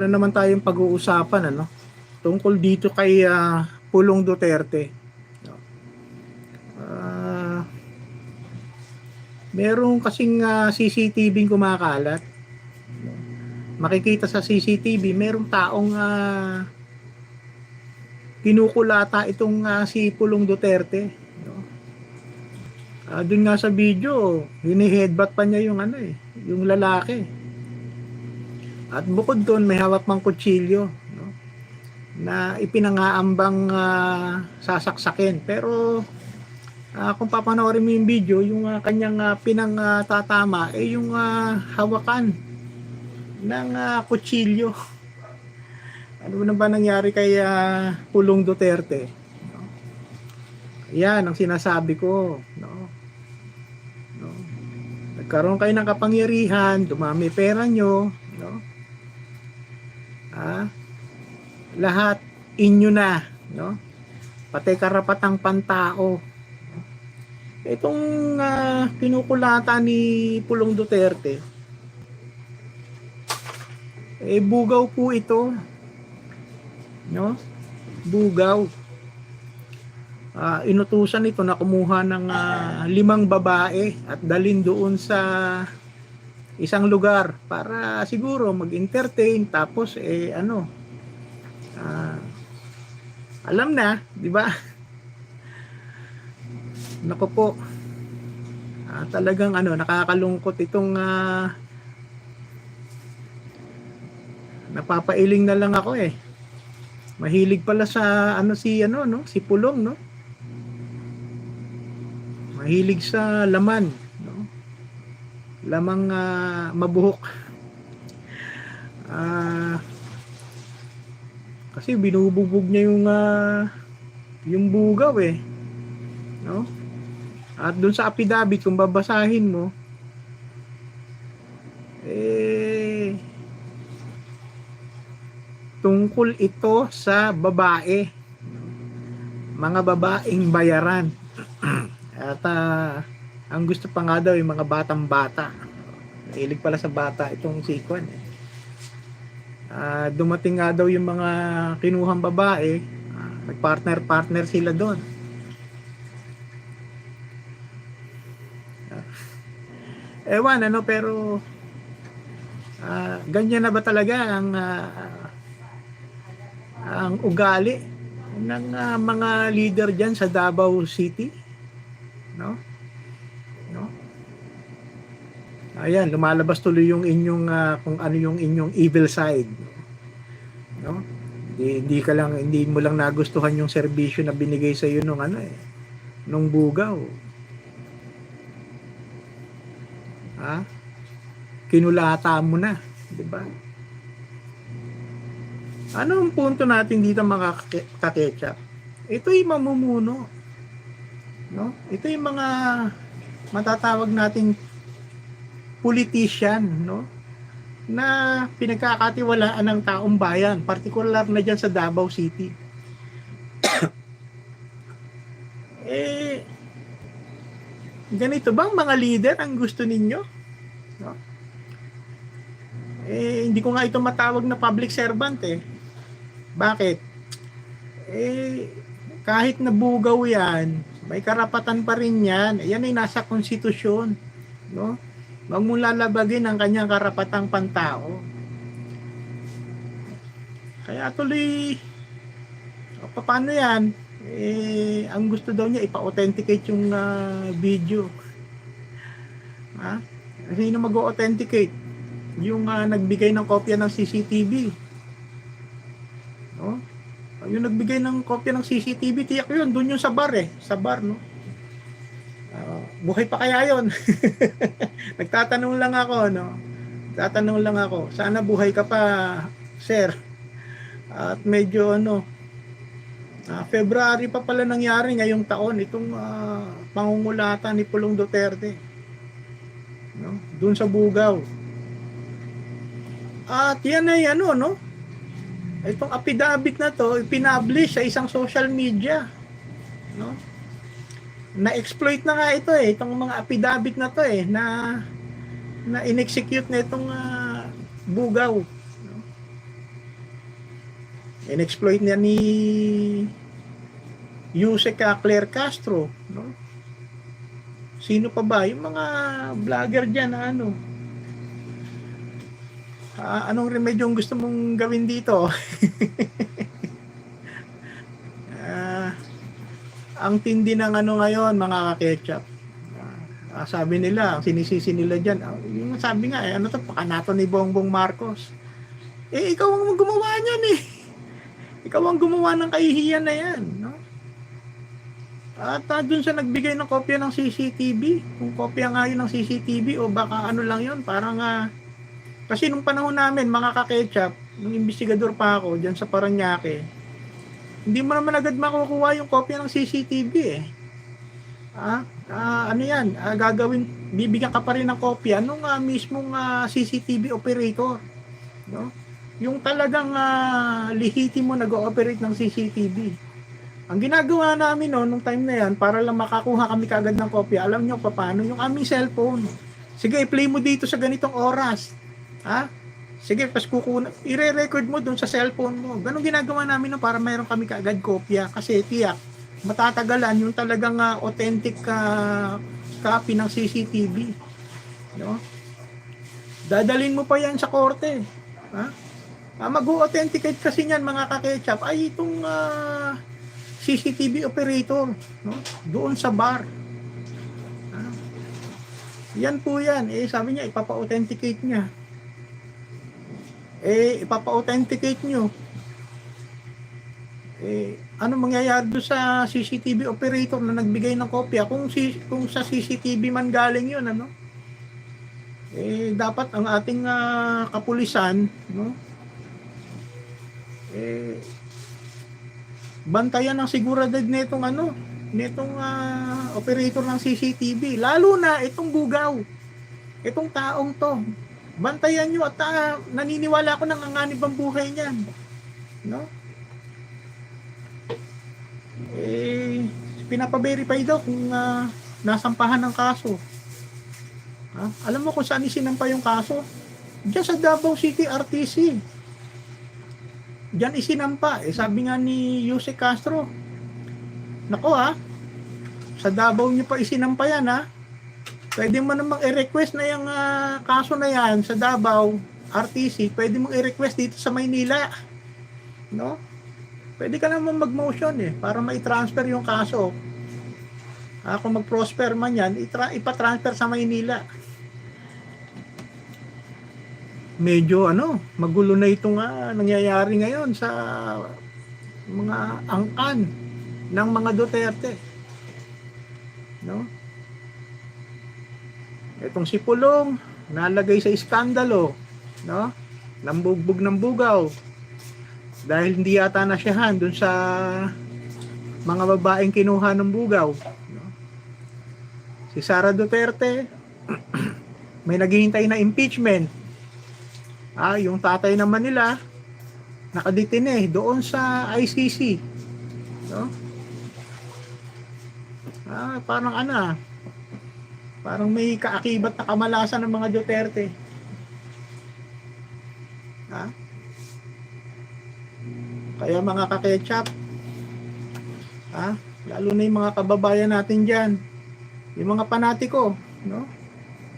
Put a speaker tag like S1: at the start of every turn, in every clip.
S1: na naman tayong pag-uusapan ano tungkol dito kay ah, Pulong Duterte. No? Ah, merong kasing ah, CCTV kumakalat. Makikita sa CCTV merong taong ah, kinukulata itong ah, si Pulong Duterte. Ah, dun nga sa video, hini-headbutt pa niya yung ano eh, yung lalaki. At bukod doon, may hawak pang kutsilyo no? na ipinangaambang ah, sasaksakin. Pero ah, kung papanoorin mo yung video, yung ah, kanyang uh, pinangtatama ay yung ah, hawakan ng ah, kutsilyo. Ano na ba nangyari kay ah, Pulong Duterte? Yan ang sinasabi ko. No? No? Nagkaroon kayo ng kapangyarihan, dumami pera nyo, no? Ah, lahat inyo na, no? Pati karapatang pantao. Itong ah, kinukulata ni Pulong Duterte, eh bugaw po ito. No? Bugaw. Ah, inutusan ito na kumuha ng ah, limang babae at dalin doon sa isang lugar para siguro mag-entertain tapos eh ano ah, alam na, di ba? Nako po. Ah, talagang ano, nakakalungkot itong ah, napapailing na lang ako eh. Mahilig pala sa ano si ano no, si Pulong no. Mahilig sa laman. Lamang ah, mabuhok. Ah kasi binubugbog niya yung ah, yung bugaw eh. No? At dun sa apidabit kung babasahin mo eh tungkol ito sa babae. Mga babaeng bayaran. At ah, ang gusto pa nga daw yung mga batang bata. Hilig pala sa bata itong si Kwan. Eh. Ah, dumating nga daw yung mga kinuhang babae. Ah, nagpartner-partner sila doon. Ah, ewan ano pero ah, ganyan na ba talaga ang ah, ang ugali ng ah, mga leader diyan sa Davao City no ayan lumalabas tuloy yung inyong ah, kung ano yung inyong evil side no hindi, hindi ka lang hindi mo lang nagustuhan yung serbisyo na binigay sa iyo nung ano eh nung bugaw ha kinulata mo na di ba ano ang punto natin dito mga kake- kaketchup? Ito yung mamumuno. No? Ito yung mga matatawag nating politician, no? Na pinagkakatiwalaan ng taong bayan, particular na dyan sa Davao City. eh, ganito bang mga leader ang gusto ninyo? No? Eh, hindi ko nga ito matawag na public servant eh. Bakit? Eh, kahit nabugaw yan, may karapatan pa rin yan. Yan ay nasa konstitusyon. No? Huwag mo lalabagin ang kanyang karapatang pantao. Kaya tuloy, o, paano yan? Eh, ang gusto daw niya, ipa-authenticate yung ah, video. Ha? Sino mag-authenticate? Yung ah, nagbigay ng kopya ng CCTV. No? Yung nagbigay ng kopya ng CCTV, tiyak yun, doon yung sa bar eh. Sa bar, no? Buhay pa kaya yon Nagtatanong lang ako, no? Nagtatanong lang ako, sana buhay ka pa, sir. At medyo ano, ah, February pa pala nangyari ngayong taon itong ah, pangungulatan ni Pulong Duterte. No? Doon sa Bugaw. At yan ay ano, no? Itong affidavit na to, pinablish sa isang social media. No? Na-exploit na nga ito eh, itong mga affidavit na to eh, na na inexecute na itong ah, bugaw. In-exploit niya ni Yusek Claire Castro, no? Sino pa ba? Yung mga vlogger dyan na ano? Ah, anong remedyo ang gusto mong gawin dito? Ah, ang tindi ng ano ngayon, mga kaketchup. Ah, sabi nila, sinisisi nila dyan, ah, yung sabi nga, eh, ano to, pakanato ni Bongbong Marcos. Eh, ikaw ang gumawa niyan eh. Ikaw ang gumawa ng kahihiyan na yan, no? At uh, dun sa nagbigay ng kopya ng CCTV, kung kopya nga yun ng CCTV o baka ano lang yun, parang ah, kasi nung panahon namin, mga kaketchup, nung investigador pa ako dyan sa Paranaque, hindi mo naman agad makukuha yung kopya ng CCTV eh. Ah, ah, ano yan, ah, gagawin, bibigyan ka pa rin ng kopya nung ah, mismong ah, CCTV operator. No? Yung talagang uh, lihiti mo nag-ooperate ng CCTV. Ang ginagawa namin no, nung time na yan, para lang makakuha kami kagad ng kopya, alam nyo pa paano, yung aming cellphone. Sige, i-play mo dito sa ganitong oras. Ha? Sige, pas kukuna, i-re-record mo dun sa cellphone mo. Ganun ginagawa namin no, para mayroon kami kaagad kopya. Kasi tiyak, matatagalan yung talagang uh, authentic uh, copy ng CCTV. No? Dadalin mo pa yan sa korte. Ha? Ah, mag-authenticate kasi niyan mga kaketchup ay itong uh, CCTV operator no? doon sa bar. Ah. Yan po yan. Eh, sabi niya, ipapa-authenticate niya. Eh, ipapa-authenticate nyo. Eh, ano mangyayari doon sa CCTV operator na nagbigay ng kopya? Kung, si, kung sa CCTV man galing yun, ano? Eh, dapat ang ating uh, kapulisan, no? Eh, bantayan ang seguridad nitong ano, nitong uh, operator ng CCTV. Lalo na itong bugaw. Itong taong to. Bantayan nyo at uh, naniniwala ako ng anganib ang buhay niyan. No? Eh, pinapa-verify daw kung uh, nasampahan ng kaso. Ha? Alam mo kung saan isinampa yung kaso? Diyan sa Davao City RTC. Diyan isinampa. Eh, sabi nga ni Jose Castro, Nako ha, sa Davao niyo pa isinampa yan ha. Pwede mo namang i-request na yung uh, kaso na yan sa Davao, RTC, pwede mong i-request dito sa Maynila. No? Pwede ka naman mag-motion eh, para ma-transfer yung kaso. Ah, kung mag-prosper man yan, itra- ipatransfer sa Maynila. Medyo ano, magulo na itong uh, nangyayari ngayon sa mga angkan ng mga Duterte. No? Itong si Pulong, nalagay sa iskandalo, no? Nambugbog ng bugaw. Dahil hindi yata nasyahan dun sa mga babaeng kinuha ng bugaw. No? Si Sara Duterte, may naghihintay na impeachment. Ah, yung tatay naman nila, nakadetine doon sa ICC. No? Ah, parang ano ah, Parang may kaakibat na kamalasan ng mga Duterte. Ha? Kaya mga kaketchup, ha? Lalo na yung mga kababayan natin dyan, yung mga panatiko, no?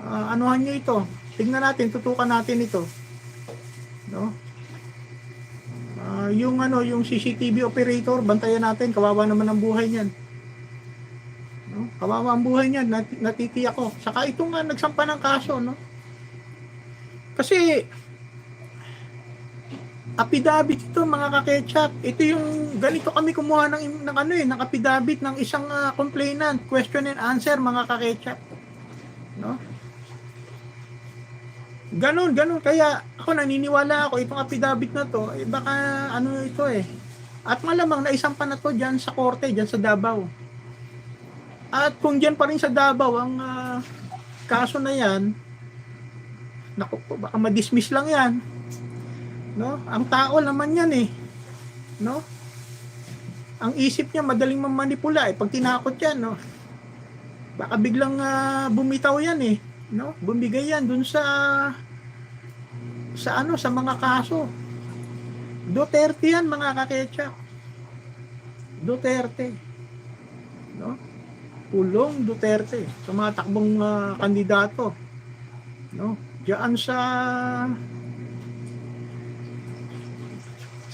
S1: Uh, anuhan nyo ito. Tingnan natin, tutukan natin ito. No? Uh, yung ano, yung CCTV operator, bantayan natin, kawawa naman ang buhay niyan. Kawawa ang buhay niya, nat natitiyak ko. Saka ito nga nagsampa ng kaso, no? Kasi apidabit ito mga kaketchup. Ito yung ganito kami kumuha ng, ng ano eh, ng apidabit ng isang uh, complainant, question and answer mga kaketchup. No? Ganon, ganon. Kaya ako naniniwala ako itong apidabit na to, eh baka ano ito eh. At malamang naisampa na to diyan sa korte, diyan sa Davao. At kung diyan pa rin sa Davao ang uh, kaso na yan, naku baka ma-dismiss lang yan. No? Ang tao naman yan eh. No? Ang isip niya madaling mamanipula eh. Pag tinakot yan, no? Baka biglang uh, bumitaw yan eh. No? Bumigay yan dun sa sa ano, sa mga kaso. Duterte yan mga kaketsa. Duterte. No? Pulong Duterte. Sa mga takbong ah, kandidato. No? Diyan sa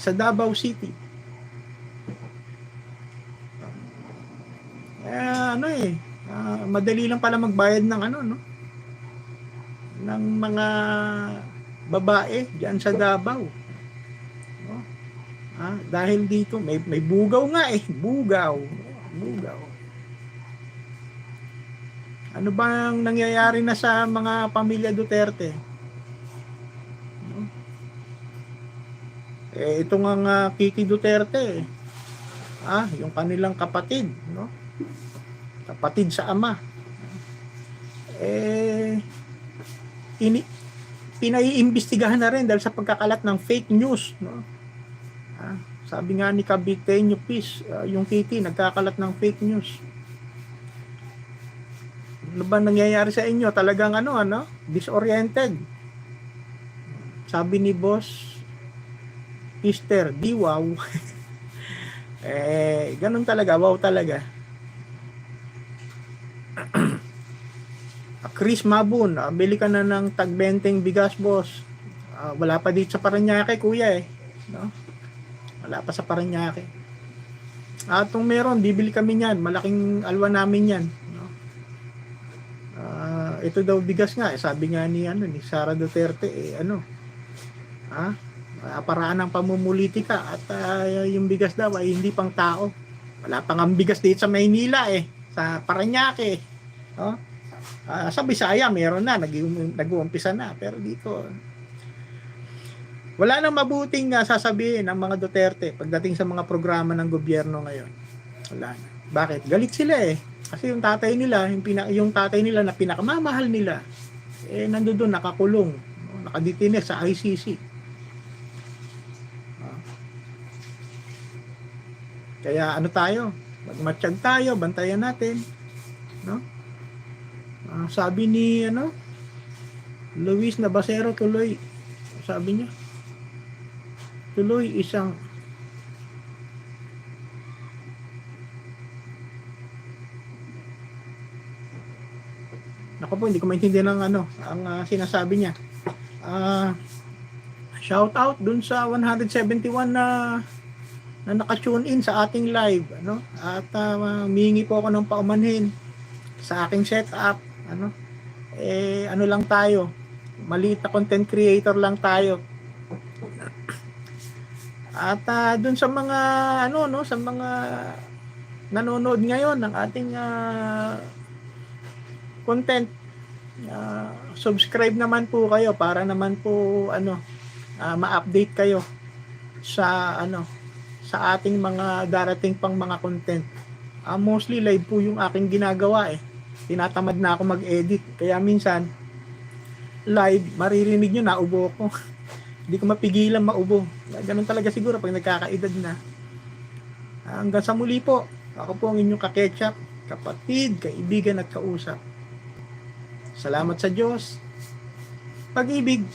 S1: sa Davao City. Eh, ano eh, ah, madali lang pala magbayad ng ano, no? Ng mga babae diyan sa Davao. No? Ah, dahil dito may may bugaw nga eh, bugaw. Bugaw. Ano bang nangyayari na sa mga pamilya Duterte? No? Eh, ito nga nga Kiki Duterte, ah, yung kanilang kapatid, no? Kapatid sa ama. Eh, ini, pinaiimbestigahan na rin dahil sa pagkakalat ng fake news, no? Ah, sabi nga ni Caviteño Peace, ah, yung Kiki nagkakalat ng fake news. Ano ba nangyayari sa inyo? Talagang ano, ano? Disoriented. Sabi ni boss, Mister, di wow. eh, ganun talaga, wow talaga. Ah, Chris Mabun, ah, bili ka na ng tagbenteng bigas, boss. Ah, wala pa dito sa Paranaque, kuya eh. No? Wala pa sa Paranaque. At kung meron, bibili kami niyan. Malaking alwa namin yan. Ito daw bigas nga, eh, sabi nga ni ano ni Sara Duterte eh ano. Ha? Paraan ng pamumulitika at ah, yung bigas daw ay hindi pang tao. Wala pang ang bigas dito sa Maynila eh, sa Paranaque. No? Ah, sa Bisaya meron na, nag nag-uumpisa na, pero dito wala nang mabuting uh, sasabihin ng mga Duterte pagdating sa mga programa ng gobyerno ngayon. Wala na. Bakit? Galit sila eh. Kasi yung tatay nila, yung, pina, yung tatay nila na pinakamamahal nila, eh nandoon nakakulong, no? nakadetine sa ICC. Ah. Kaya ano tayo? Magmatsyag tayo, bantayan natin. No? Ah, sabi ni ano Luis Nabasero tuloy sabi niya tuloy isang Nako po, hindi ko maintindihan ng ano, ang ah, sinasabi niya. Ah, shout out dun sa 171 na na naka-tune in sa ating live, ano? At uh, humingi po ako ng paumanhin sa aking setup, ano? Eh ano lang tayo, maliit na content creator lang tayo. At uh, dun sa mga ano no, sa mga nanonood ngayon ng ating uh, content uh, subscribe naman po kayo para naman po ano uh, ma-update kayo sa ano sa ating mga darating pang mga content. Uh, mostly live po yung aking ginagawa eh. Tinatamad na ako mag-edit. Kaya minsan live, maririnig nyo na ubo ko. Hindi ko mapigilan maubo. Ganun talaga siguro pag nagkakaedad na. Hanggang sa muli po, ako po ang inyong kaketchup, kapatid, kaibigan at kausap. Salamat sa Diyos. Pag-ibig.